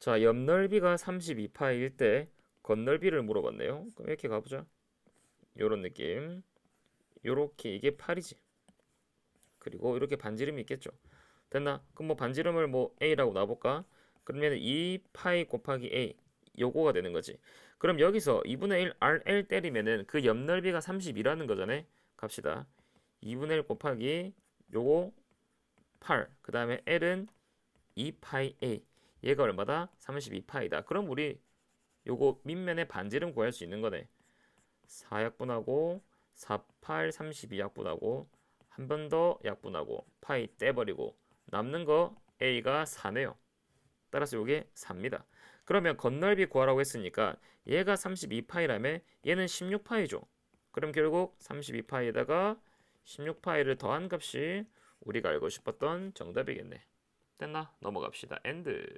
자, 옆넓이가 32파일 때 겉넓이를 물어봤네요. 그럼 이렇게 가보자. 요런 느낌. 요렇게 이게 8이지. 그리고 이렇게 반지름이 있겠죠. 됐나? 그럼 뭐 반지름을 뭐 a라고 놔볼까? 그러면 2파이 곱하기 a 요거가 되는 거지. 그럼 여기서 2분의 1 RL 때리면은 그 옆넓이가 32라는 거잖아요. 갑시다. 2분의 1 곱하기 요거 8. 그 다음에 L은 2파이 A. 얘가 얼마다? 32파이다. 그럼 우리 요거 밑면의 반지름 구할 수 있는 거네. 4약분하고 4, 8, 32 약분하고 한 번 더 약분하고 파이 떼버리고 남는 거 A가 4네요. 따라서 요게 4입니다. 그러면 겉넓이 구하라고 했으니까 얘가 32파이라면 얘는 16파이죠. 그럼 결국 32파이에다가 16파이를 더한 값이 우리가 알고 싶었던 정답이겠네. 됐나? 넘어갑시다. 엔드.